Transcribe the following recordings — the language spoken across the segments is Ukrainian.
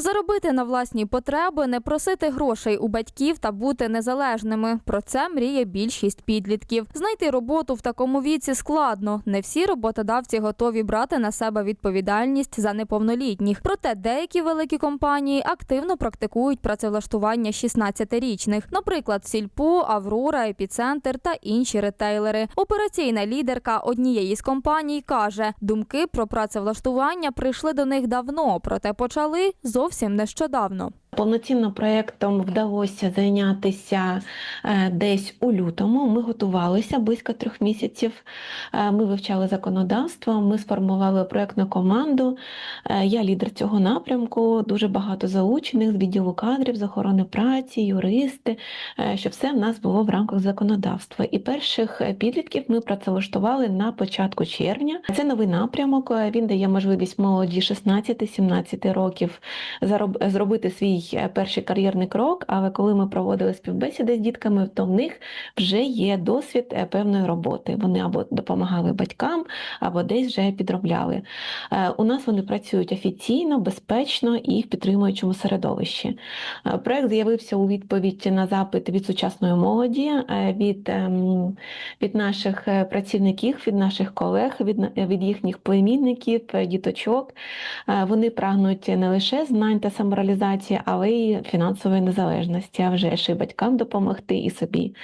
Заробити на власні потреби, не просити грошей у батьків та бути незалежними. Про це мріє більшість підлітків. Знайти роботу в такому віці складно. Не всі роботодавці готові брати на себе відповідальність за неповнолітніх. Проте деякі великі компанії активно практикують працевлаштування 16-річних, наприклад, Сільпо, Аврора, Епіцентр та інші ретейлери. Операційна лідерка однієї з компаній каже, думки про працевлаштування прийшли до них давно, проте почали зовсім нещодавно. Повноцінно проєктом вдалося зайнятися е, десь у лютому. Ми готувалися близько трьох місяців. Е, Ми вивчали законодавство, ми сформували проєктну команду. Е, Я лідер цього напрямку, дуже багато залучених з відділу кадрів, з охорони праці, юристи, щоб все в нас було в рамках законодавства. І перших підлітків ми працевлаштували на початку червня. Це новий напрямок. Він дає можливість молоді 16-17 років зароб- зробити свій е, перший кар'єрний крок. Але коли ми проводили співбесіди з дітками, то в них вже є досвід е, певної роботи. Вони або допомагали батькам, або десь вже підробляли. Е, У нас вони працюють офіційно, безпечно і в підтримуючому середовищі. Проект з'явився у відповідь на запит від сучасної молоді, від, ем, від наших працівників, від наших колег, від, від їхніх племінників, діточок. Вони прагнуть не лише знань та самореалізації, але й фінансової незалежності, а вже ж і батькам допомогти і собі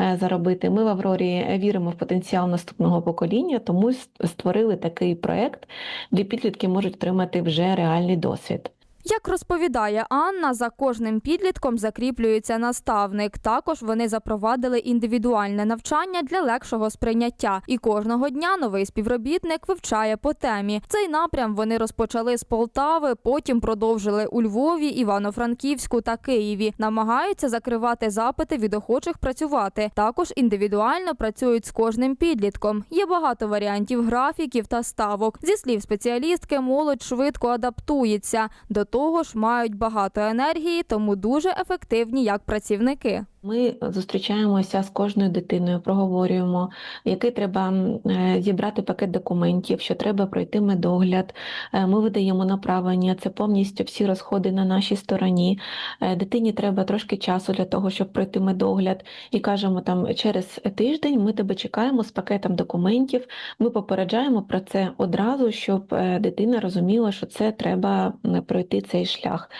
е, заробити. Ми в Аврорі віримо в потенціал наступного покоління, тому створили такий проект, де підлітки можуть отримати вже реальний досвід. Як розповідає Анна, за кожним підлітком закріплюється наставник. Також вони запровадили індивідуальне навчання для легшого сприйняття. І кожного дня новий співробітник вивчає по темі. Цей напрям вони розпочали з Полтави, потім продовжили у Львові, Івано-Франківську та Києві. Намагаються закривати запити від охочих працювати. Також індивідуально працюють з кожним підлітком. Є багато варіантів графіків та ставок. Зі слів спеціалістки, молодь швидко адаптується. До того ж, мають багато енергії, тому дуже ефективні як працівники. Ми зустрічаємося з кожною дитиною, проговорюємо, який треба е, зібрати пакет документів, що треба пройти медогляд. Е, Ми видаємо направлення, це повністю всі розходи на нашій стороні. Е, Дитині треба трошки часу для того, щоб пройти медогляд. І кажемо, там через тиждень ми тебе чекаємо з пакетом документів. Ми попереджаємо про це одразу, щоб дитина розуміла, що це треба пройти цей шлях.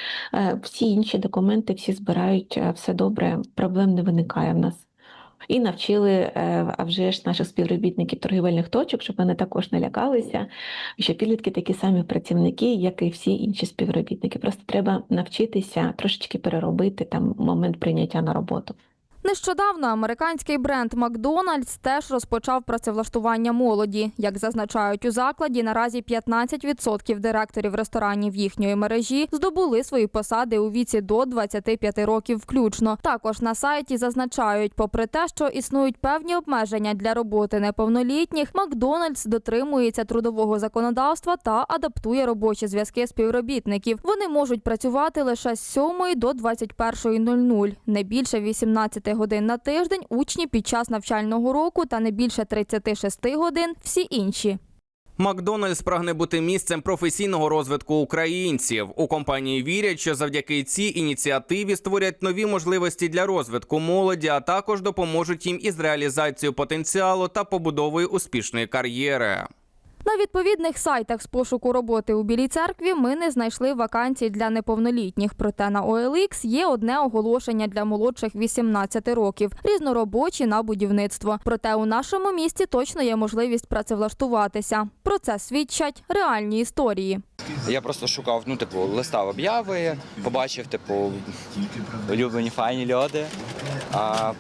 Всі інші документи всі збирають все добре, проблем не виникає в нас. І навчили е, а вже ж наших співробітників торгівельних точок, щоб вони також не лякалися, що підлітки такі самі працівники, як і всі інші співробітники. Просто треба навчитися трошечки переробити там момент прийняття на роботу. Нещодавно американський бренд Макдональдс теж розпочав працевлаштування молоді. Як зазначають у закладі, наразі 15% директорів ресторанів їхньої мережі здобули свої посади у віці до 25 років включно. Також на сайті зазначають, попри те, що існують певні обмеження для роботи неповнолітніх, Макдональдс дотримується трудового законодавства та адаптує робочі зв'язки співробітників. Вони можуть працювати лише з 7 до 21.00, не більше 18 годин на тиждень учні під час навчального року та не більше 36 годин всі інші. Макдональдс прагне бути місцем професійного розвитку українців. У компанії вірять, що завдяки цій ініціативі створять нові можливості для розвитку молоді, а також допоможуть їм із реалізацією потенціалу та побудовою успішної кар'єри. На відповідних сайтах з пошуку роботи у Білій церкві ми не знайшли вакансій для неповнолітніх. Проте на OLX є одне оголошення для молодших 18 років, різноробочі на будівництво. Проте у нашому місті точно є можливість працевлаштуватися. Про це свідчать реальні історії. Я просто шукав, ну, типу, листав обяви, побачив, типу, улюблені файні люди. А,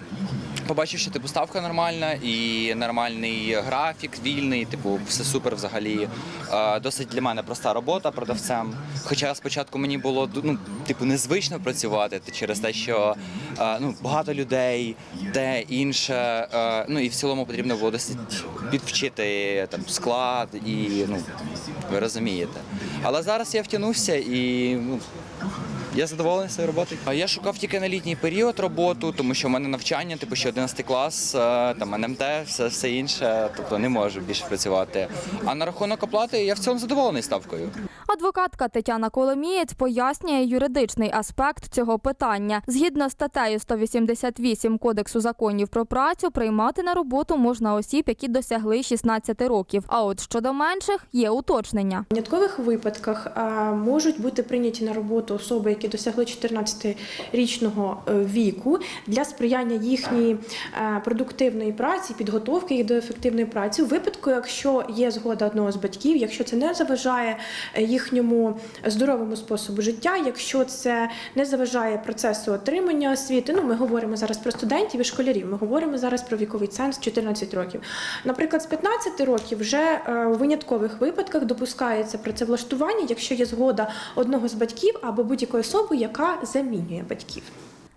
побачив, що типу ставка нормальна і нормальний графік, вільний, типу, все супер взагалі. А, досить для мене проста робота продавцем. Хоча спочатку мені було ну, типу, незвично працювати через те, що а, ну, багато людей, те інше. А, ну і в цілому потрібно було досить підвчити там склад і ну, ви розумієте. Але зараз я втягнувся і ну, я задоволений своєю роботою. Я шукав тільки на літній період роботу, тому що в мене навчання, типу ще 11 клас, е, там НМТ, все, все інше, тобто не можу більше працювати. А на рахунок оплати я в цілому задоволений ставкою. Адвокатка Тетяна Коломієць пояснює юридичний аспект цього питання. Згідно статтею 188 Кодексу законів про працю, приймати на роботу можна осіб, які досягли 16 років. А от щодо менших є уточнення. В виняткових випадках можуть бути прийняті на роботу особи, які досягли 14-річного е, віку для сприяння їхньої е, продуктивної праці, підготовки їх до ефективної праці. У випадку, якщо є згода одного з батьків, якщо це не заважає е, їхньому здоровому способу життя, якщо це не заважає процесу отримання освіти. Ну, ми говоримо зараз про студентів і школярів. Ми говоримо зараз про віковий ценз 14 років. Наприклад, з 15 років вже е, у виняткових випадках допускається працевлаштування, якщо є згода одного з батьків або будь-якої особи, яка замінює батьків.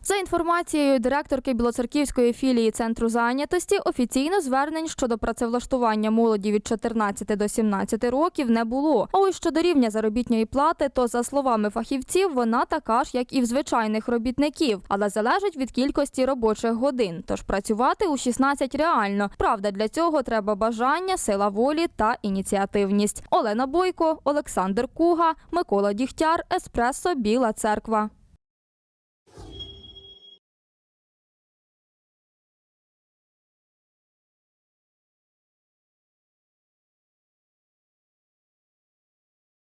За інформацією директорки Білоцерківської філії центру зайнятості, офіційно звернень щодо працевлаштування молоді від 14 до 17 років не було. А ось щодо рівня заробітної плати, то за словами фахівців, вона така ж, як і в звичайних робітників, але залежить від кількості робочих годин. Тож працювати у 16 реально. Правда, для цього треба бажання, сила волі та ініціативність. Олена Бойко, Олександр Куга, Микола Дігтяр, Еспресо, Біла Церква.